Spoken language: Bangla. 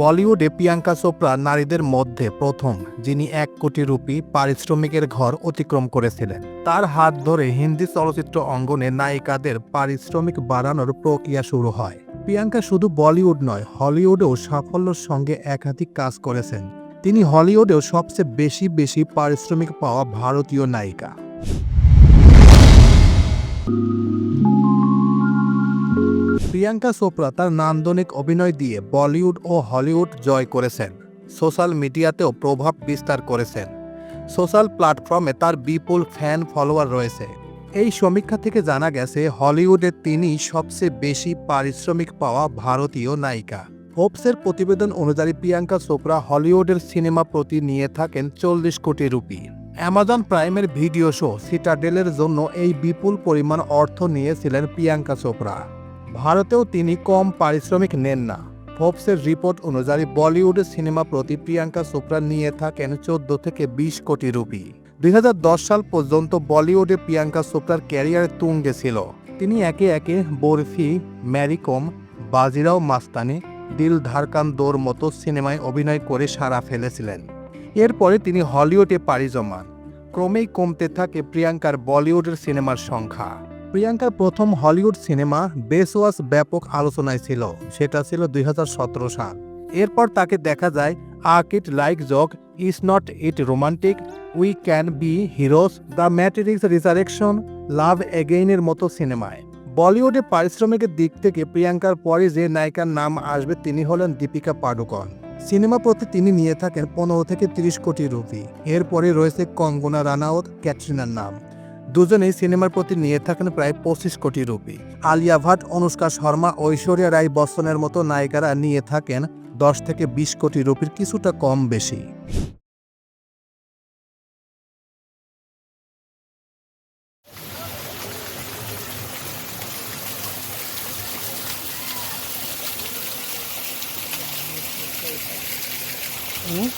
বলিউডে প্রিয়াঙ্কা চোপড়া নারীদের মধ্যে প্রথম, যিনি এক কোটি রুপি পারিশ্রমিকের ঘর অতিক্রম করেছিলেন। তার হাত ধরে হিন্দি চলচ্চিত্র অঙ্গনে নায়িকাদের পারিশ্রমিক বাড়ানোর প্রক্রিয়া শুরু হয়। প্রিয়াঙ্কা শুধু বলিউড নয়, হলিউডেও সাফল্যের সঙ্গে একাধিক কাজ করেছেন। তিনি হলিউডেও সবচেয়ে বেশি বেশি পারিশ্রমিক পাওয়া ভারতীয় নায়িকা। প্রিয়াঙ্কা চোপড়া তার নান্দনিক অভিনয় দিয়ে বলিউড ও হলিউড জয় করেছেন। সোশ্যাল মিডিয়াতেও প্রভাব বিস্তার করেছেন। সোশ্যাল প্ল্যাটফর্মে তার বিপুল ফ্যান ফলোয়ার রয়েছে। এই সমীক্ষা থেকে জানা গেছে, হলিউডে তিনি সবচেয়ে বেশি পারিশ্রমিক পাওয়া ভারতীয় নায়িকা। হোপসের প্রতিবেদন অনুযায়ী প্রিয়াঙ্কা চোপড়া হলিউডের সিনেমা প্রতি নিয়ে থাকেন চল্লিশ কোটি রুপি। অ্যামাজন প্রাইমের ভিডিও শো সিটাডেলের জন্য এই বিপুল পরিমাণ অর্থ নিয়েছিলেন প্রিয়াঙ্কা চোপড়া। ভারতেও তিনি কম পারিশ্রমিক নেন না। ফোর্বসের রিপোর্ট অনুযায়ী বলিউডের সিনেমা প্রতি প্রিয়াঙ্কা চোপড়া নিয়ে থাকেন চোদ্দ থেকে বিশ কোটি রুপি। দুই হাজার দশ সাল পর্যন্ত বলিউডে প্রিয়াঙ্কা চোপড়ার ক্যারিয়ার তুঙ্গে ছিল। তিনি একে একে বরফি, ম্যারিকম, বাজিরাও মাস্তানি, দিল ধারকান দোর মতো সিনেমায় অভিনয় করে সারা ফেলেছিলেন। এরপরে তিনি হলিউডে পাড়ি জমান। ক্রমেই কমতে থাকে প্রিয়াঙ্কার বলিউডের সিনেমার সংখ্যা। প্রিয়াঙ্কার প্রথম হলিউড সিনেমা বেসওয়াস ব্যাপক আলোচনায় ছিল। সেটা ছিল দুই হাজার সতেরো সাল। এরপর তাকে দেখা যায়, আক ইট লাইক জক is not it romantic, we can be heroes, the matrix resurrection love এগেইনের মতো সিনেমায়। বলিউডে পারিশ্রমিকের দিক থেকে প্রিয়াঙ্কার পরে যে নায়িকার নাম আসবে, তিনি হলেন দীপিকা পাডুকন। সিনেমা প্রতি তিনি নিয়ে থাকেন পনেরো থেকে তিরিশ কোটি রুপি। এরপরে রয়েছে কঙ্গনা রানাওত ক্যাটরিনার নাম। দুজনেই সিনেমার প্রতি নিয়ে থাকেন প্রায় পঁচিশ কোটি রুপি। আলিয়া ভাট, অনুষ্কা শর্মা ঐশ্বরিয়া রায় বচ্চনের মতো নায়িকারা নিয়ে থাকেন দশ থেকে বিশ কোটি রুপির কিছুটা কম বেশি। হুম?